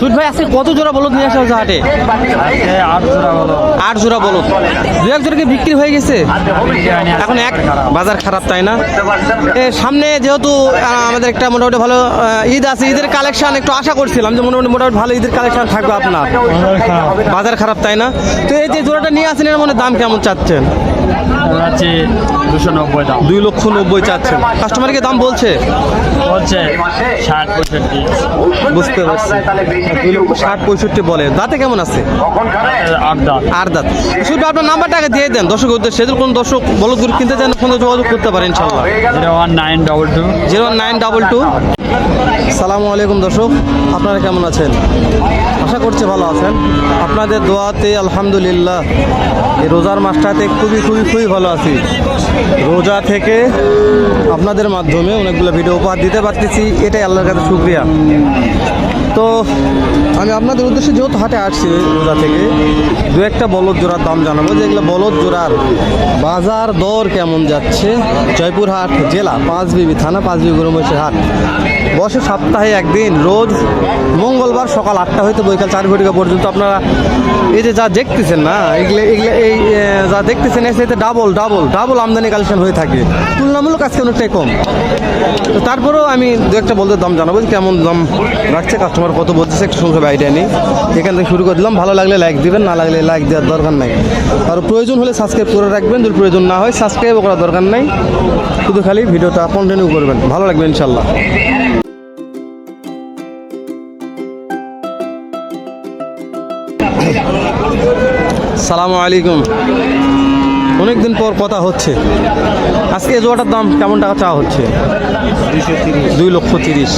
Suit ভাই আজকে কত জোড়া বলদ নিয়ে আসা হয়েছে হাটে? আট জোড়া হলো আট জোড়া বলদ। দু এক জোড়া কি বিক্রি হয়ে গেছে? এখন এক বাজার খারাপ তাই না? সামনে যেহেতু আমাদের একটা মোটামুটি ভালো ঈদ আছে ঈদের কালেকশন একটু আশা করছিলাম যে মোটামুটি মোটামুটি ভালো ঈদের কালেকশন থাকবে আপনার। বাজার খারাপ তাই না? তো এই যে জোড়াটা নিয়ে আসেন এর মনে দাম কেমন চাচ্ছেন? যাচ্ছে দুশো নব্বই দাম। দুই লক্ষ নব্বই চাচ্ছেন। কাস্টমারকে দাম বলছে? বলছে ষাট পঁয়ষট্টি। বুঝতে পারছি। দুই লক্ষ ষাট পঁয়ষট্টি বলে। দাঁতে কেমন আছে? আট দাম আর দাঁত। শুধু আপনার নাম্বারটা আগে দিয়ে দেন। দর্শক উদ্দেশ্যে যদি কোনো দর্শক বলদগুলো কিনতে চান ফোনে যোগাযোগ করতে পারেন ইনশাল্লাহ zero one nine double two. Zero nine double two. সালামু আলাইকুম দর্শক। আপনারা কেমন আছেন? আশা করছি ভালো আছেন। আপনাদের দোয়াতে আলহামদুলিল্লাহ। এই রোজার মাসটাতে খুবই খুবই খুবই খুবই ভালো আছি। রোজা থেকে আপনাদের মাধ্যমে অনেকগুলো ভিডিও উপহার দিতে পারতেছি। এটাই আল্লাহর কাছে শুক্রিয়া। তো আমি আপনাদের উদ্দেশ্যে যেহেতু হাটে আসছি রোজা থেকে, দু একটা বলদ জোড়ার দাম জানাব। যে এগুলো বলদ জোড়ার বাজার দর কেমন যাচ্ছে? জয়পুরহাট জেলা পাঁচবিবি থানা পাঁচবিবি গরুমসের হাট। বসে সপ্তাহে একদিন, রোজ মঙ্গলবার সকাল আটটা হইতে বৈকাল চার ঘটিকা পর্যন্ত আপনারা এই যে যা দেখতেছেন না, এগুলো এগুলো, এই যা দেখতেছেন সাথে ডাবল ডাবল ডাবল আমদানি কালেকশন হয়ে থাকে। তুলনামূলক আজকে অনেকটাই কম। তো তারপরেও আমি দু একটা বলতে দাম জানাব কেমন দাম রাখছে কাস্টমার কত বলতেছে একটু সংখ্যা আইডিয়া নেই। এখান থেকে শুরু করে দিলাম, ভালো লাগলে লাইক দিবেন, না লাগলে লাইক দেওয়ার দরকার নাই। আর প্রয়োজন হলে সাবস্ক্রাইব করে রাখবেন, যদি প্রয়োজন না হয় সাবস্ক্রাইব করার দরকার নাই। শুধু খালি ভিডিওটা কন্টিনিউ করবেন। ভালো লাগবে ইনশাল্লাহ সালামু আলাইকুম। অনেকদিন পর কথা হচ্ছে। আজকে এই জোয়াটার দাম কেমন টাকা চাওয়া হচ্ছে? দুই লক্ষ তিরিশ।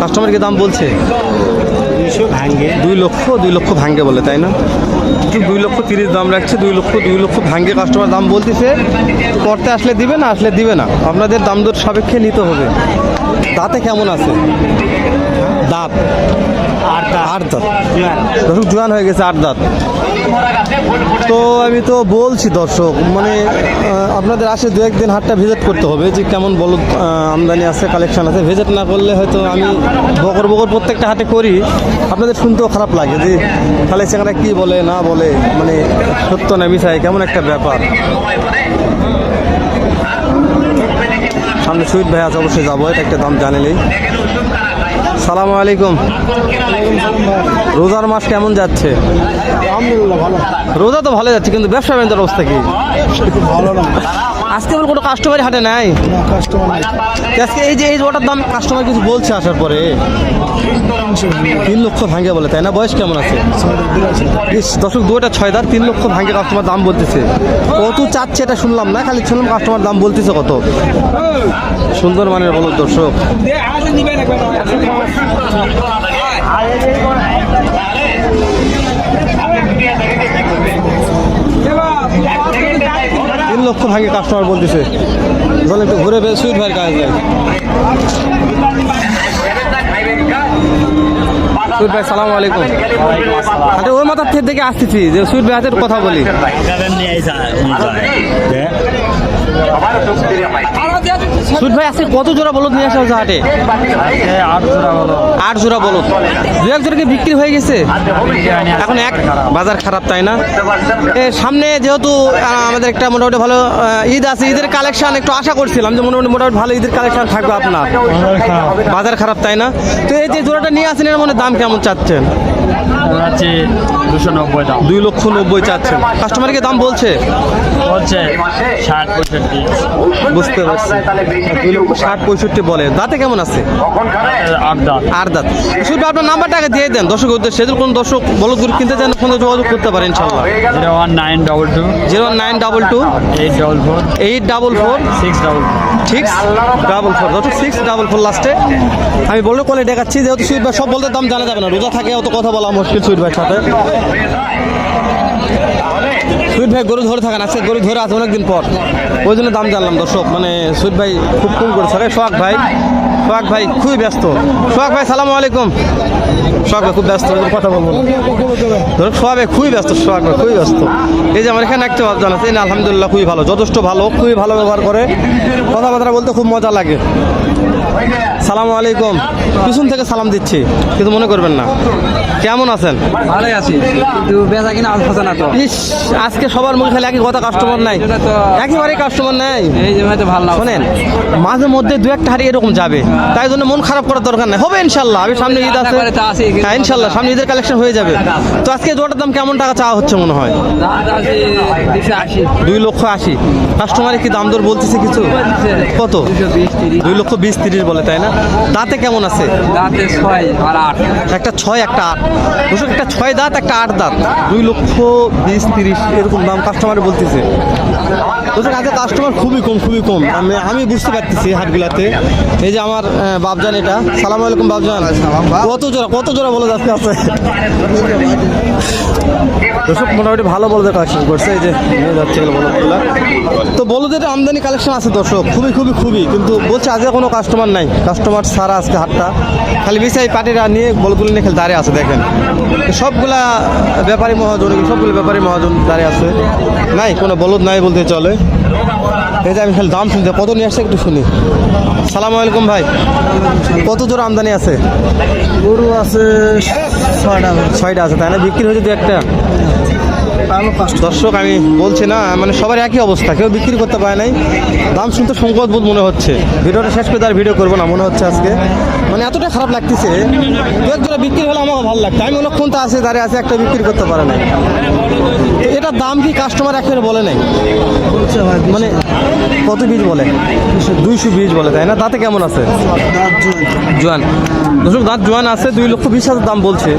কাস্টমারকে দাম বলছে? দুই লক্ষ দুই লক্ষ ভাঙ্গে বলে, তাই না? দুই লক্ষ তিরিশ দাম রাখছে, দুই লক্ষ দুই লক্ষ ভাঙ্গে কাস্টমার দাম বলতেছে। করতে আসলে দিবে না, আসলে দিবে না। আপনাদের দাম দর সাপেক্ষে নিতে হবে। দাঁতে কেমন আছে? দাঁত। আট দাঁত। দর্শক জোয়ান হয়ে গেছে আট দাঁত। তো আমি তো বলছি দর্শক মানে আপনাদের আসে দু একদিন হাটটা ভিজিট করতে হবে যে কেমন আহ, আমদানি আছে কালেকশন আছে। ভিজিট না করলে হয়তো আমি বকর বকর প্রত্যেকটা হাটে করি। আপনাদের শুনতেও খারাপ লাগে যে সেখানে কি বলে না বলে মানে সত্য না মিশাই কেমন একটা ব্যাপার। সামনে সুইট ভাই আছে অবশ্যই যাব এটা একটা দাম জানিলেই সালাম আলাইকুম। রোজার মাস কেমন যাচ্ছে? রোজা তো ভালো যাচ্ছে কিন্তু ব্যবসা বাণিজ্যের অবস্থা কি? ভালো না। আজকে বল কোনো কাস্টমারই হাটে নাই? কাস্টমার আজকে এই যে এই ওটার দাম কাস্টমার কিছু বলছে আসার পরে? তিন লক্ষ ভাঙ্গে বলে তাই না? বয়স কেমন আছে? ইস, দর্শক দুটা ছয় দার তিন লক্ষ ভাঙে কাস্টমার দাম বলতেছে। কত চাচ্ছে এটা শুনলাম না খালি শুনলাম কাস্টমার দাম বলতেছে কত। সুন্দর মানের বলো দর্শক তিন লক্ষ ভাগে কাস্টমার বলতেছে। বলে একটু ঘুরে বেশ সুইট ভাইয়ের কাজ যায় সুইট ভাই সালাম আলাইকুম। আচ্ছা ওই মাথার থেকে দেখে আসতেছি যে সুইট ভাই হাতের কথা বলি। সুইট ভাই আজকে কত জোড়া বলদ নিয়ে আসা হয়েছে হাটে? আট জোড়া বলদ। দু এক জোড়া কি বিক্রি হয়ে গেছে। এখন এক বাজার খারাপ তাই না? সামনে যেহেতু আমাদের একটা মোটামুটি ভালো ঈদ আছে ঈদের কালেকশন একটু আশা করছিলাম যে মোটামুটি মোটামুটি ভালো ঈদের কালেকশন থাকবে আপনার। বাজার খারাপ তাই না? তো এই যে জোড়াটা নিয়ে আসেন এর মনে দাম কেমন চাচ্ছেন? যাচ্ছে দুশো নব্বই দাম। দুই লক্ষ নব্বই চাচ্ছেন। কাস্টমারকে দাম বলছে? বলছে ষাট পঁয়ষট্টি। বুঝতে পারছি। দুই লক্ষ ষাট পঁয়ষট্টি বলে। দাঁতে কেমন আছে? আট দাম আর দাঁত। শুধু আপনার নাম্বারটা আগে দিয়ে দেন। দর্শক উদ্দেশ্যে যদি কোনো দর্শক বলদগুলো কিনতে চান ফোনে যোগাযোগ করতে পারেন ইনশাল্লাহ zero one nine double two. Zero nine double two. Eight double four. Eight double four. Six double six double four দর্শক সিক্স ডাবল ফোর লাস্টে আমি বললে কলে দেখাচ্ছি যেহেতু সুইট ভাই সব বলতে দাম জানা যাবে না রোজা থাকে অত কথা বলা মুশকিল সুইট ভাইয়ের সাথে। সুইট ভাই গরু ধরে থাকেন আজকে গরু ধরে আছে অনেকদিন পর। ওই জন্য দাম জানলাম দর্শক মানে সুইট ভাই খুব কম করে থাকে শখ ভাই সোহাগ ভাই খুবই ব্যস্ত। সোহাগ ভাই, সালাম আলাইকুম। সোহাগ ভাই, খুব ব্যস্ত কথা বলব। ধরো সোহাগ ভাই খুবই ব্যস্ত, সোহাগ ভাই খুবই ব্যস্ত। এই যে আমার এখানে একটা এই না, আলহামদুলিল্লাহ খুবই ভালো, যথেষ্ট ভালো, খুবই ভালো ব্যবহার করে। কথাবার্তা বলতে খুব মজা লাগে। সালাম আলাইকুম। পিছন থেকে সালাম দিচ্ছি, কিন্তু মনে করবেন না। কেমন আছেন? ভালোই আছি। কিন্তু বেচা কিনা হচ্ছে না তো। ইস আজকে সবার মুখে খালি একই কথা কাস্টমার নাই। একেবারেই কাস্টমার নাই। এই যে হয়তো ভালো না শোনেন মাঝে মধ্যে দু একটা হারি এরকম যাবে। তাই জন্য মন খারাপ করার দরকার নেই। হবে ইনশাল্লাহ আমি সামনে ঈদ আছে। হ্যাঁ ইনশাল্লাহ সামনে ঈদের কালেকশন হয়ে যাবে। তো আজকে জোটার দাম কেমন টাকা চাওয়া হচ্ছে মনে হয়? দুই লক্ষ আশি। কাস্টমারে কি দাম দর বলতেছে কিছু? কত? দুই লক্ষ বিশ তিরিশ বলে তাই না? দাঁতে কেমন আছে? দাঁতে ছয় আর আট। একটা ছয় একটা আট। দর্শক একটা ছয় দাঁত একটা আট দাঁত। দুই লক্ষ বিশ তিরিশ এরকম দাম কাস্টমার বলতেছে। দর্শক আজকে কাস্টমার খুবই কম খুবই কম। আমি আমি বুঝতে পারতেছি হাটগুলাতে। এই যে আমার আহ, বাবজান এটা। সালাম আলাইকুম বাবজান কত জোড়া কত জোড়া বলে যাচ্ছে আছে? দর্শক মোটামুটি ভালো বলদের কালেকশন করছে। এই যে যাচ্ছে বলদগুলা। তো বলদের আমদানি কালেকশন আছে দর্শক। খুবই খুবই খুবই। কিন্তু বলছে আজকে কোনো কাস্টমার নাই। কাস্টমার ছাড়া আজকে হাটটা। খালি বিছাই পাটিরা নিয়ে বলগুলো নিয়ে খালি দাঁড়িয়ে আছে দেখেন। তো সবগুলা ব্যাপারী মহাজন সবগুলো ব্যাপারী মহাজন দাঁড়িয়ে আছে। নাই কোনো বলদ নাই বলতে চলে। এই যে আমি খালি দাম শুনতে কত নিয়ে আসছে একটু শুনি। সালাম আলাইকুম ভাই। কত জোর আমদানি আছে? গরু আছে ছয়টা ছয়টা আছে তাই না? বিক্রি হয়েছে দু একটা? দর্শক, আমি বলছি না মানে সবার একই অবস্থা, কেউ বিক্রি করতে পারে নাই। দাম শুনতে সংকট বোধ মনে হচ্ছে। ভিডিওটা শেষ করে তার ভিডিও করব না, মনে হচ্ছে আজকে। মানে এতটা খারাপ লাগতেছে। দু বিক্রি হলে আমাকে ভালো লাগতো। আমি অনেকক্ষণ তো আছে, দাঁড়িয়ে আছে, একটা বিক্রি করতে পারে নাই। এটার দাম কি কাস্টমার একেবারে বলে নাই? মানে কত বীজ বলে? দুইশো বীজ বলে, তাই না? তাতে কেমন আছে? জোয়ান। দর্শক, দাঁত জোয়ান আছে, দুই লক্ষ বিশ হাজার দাম বলছে।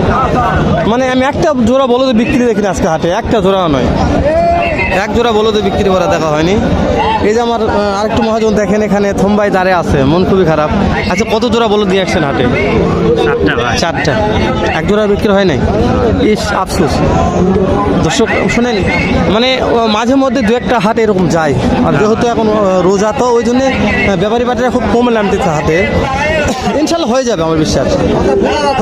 মানে আমি একটা জোড়া বলো বিক্রি দেখি না আজকে হাটে, একটা জোড়া নয়। এক জোড়া বলো বিক্রি করা দেখা হয়নি। এই যে আমার আরেকটু মহাজন দেখেন এখানে থম্বাই দাঁড়িয়ে আছে মন খুবই খারাপ। আচ্ছা কত জোড়া বলো দিয়ে আসছেন হাটে? চারটা এক জোড়া বিক্রি হয় নাই? ইস আফসোস। দর্শক শোনেন মানে মাঝে মধ্যে দু একটা হাট এরকম যায়। আর যেহেতু এখন রোজা তো ওই জন্যে ব্যাপারী পাটিরা খুব কমে নামতেছে হাটে। ইনশাল্লাহ হয়ে যাবে আমার বিশ্বাস।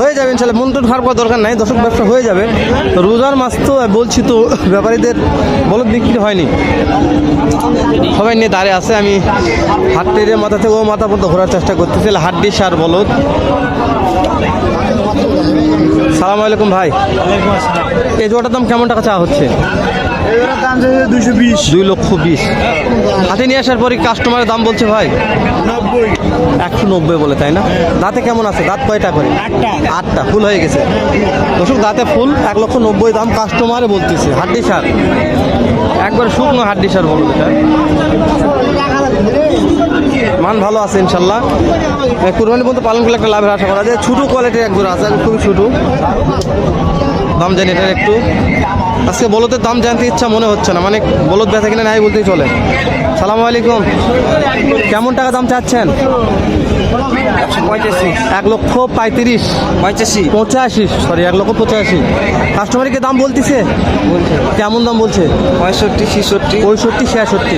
হয়ে যাবে ইনশাল্লাহ মন টন খারাপ করার দরকার নাই দর্শক ব্যবসা হয়ে যাবে। রোজার মাস তো বলছি তো ব্যাপারীদের বলদ বিক্রি হয়নি। সবাই নিয়ে দাঁড়িয়ে আছে আমি হাট টেরে মাথা থেকে ও মাথা পর্যন্ত ঘোরার চেষ্টা করতেছি হাড্ডি সার বলদ। সালাম আলাইকুম ভাই। এই জোড়াটার দাম কেমন টাকা চাওয়া হচ্ছে? দুই লক্ষ বিশ। হাতে নিয়ে আসার পরে কাস্টমারের দাম বলছে ভাই। নব্বই। একশো নব্বই বলে তাই না? দাঁতে কেমন আছে? দাঁত কয়টা করে? আটটা। ফুল হয়ে গেছে। দর্শক দাঁতে ফুল এক লক্ষ নব্বই দাম কাস্টমারে বলতেছে। হাড্ডি সার। একবার শুকনো হাড্ডি সার বলব মান ভালো আছে ইনশাল্লাহ। কুরবানি বলতে পালন করলে একটা লাভের আশা করা যায়। ছোটো কোয়ালিটির এক জোড়া আছে খুবই ছোটো। দাম জানি এটার একটু। আজকে বলদের দাম জানতে ইচ্ছা মনে হচ্ছে না। মানে বলদ ব্যথা কিনা নাই বলতেই চলে। সালাম আলাইকুম। কেমন টাকা দাম চাচ্ছেন? এক লক্ষ পঁয়ত্রিশ। পঁয়তাশি পঁচাশি সরি এক লক্ষ পঁচাশি। কাস্টমারকে দাম বলতেছে? কেমন দাম বলছে? পঁয়ষট্টি ছেষট্টি। পঁয়ষট্টি ছিয়াষট্টি।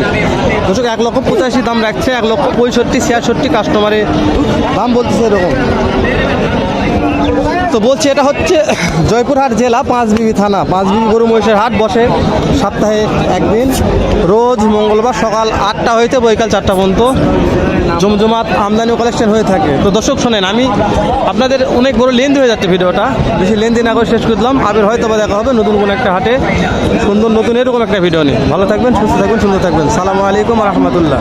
দর্শক এক লক্ষ পঁচাশি দাম রাখছে এক লক্ষ পঁয়ষট্টি ছিয়াষট্টি কাস্টমারে দাম বলতেছে এরকম। তো বলছি, এটা হচ্ছে জয়পুরহাট জেলা, পাঁচবিবি থানা। পাঁচবিবি গরু মহিষের হাট বসে সপ্তাহে একদিন, রোজ মঙ্গলবার সকাল আটটা হইতে বৈকাল চারটা পর্যন্ত জমজমাত আমদানি কালেকশন হয়ে থাকে। তো দর্শক, শোনেন, আমি আপনাদের অনেক বড় লেন্দি হয়ে যাচ্ছে ভিডিওটা। বেশি লেন্দি না করে শেষ করে দিলাম। আবার হয়তো বা দেখা হবে নতুন কোনো একটা হাটে। সুন্দর, নতুন এরকম একটা ভিডিও নিয়ে। ভালো থাকবেন, সুস্থ থাকবেন, সুন্দর থাকবেন। সালামু আলাইকুম রহমতুল্লাহ।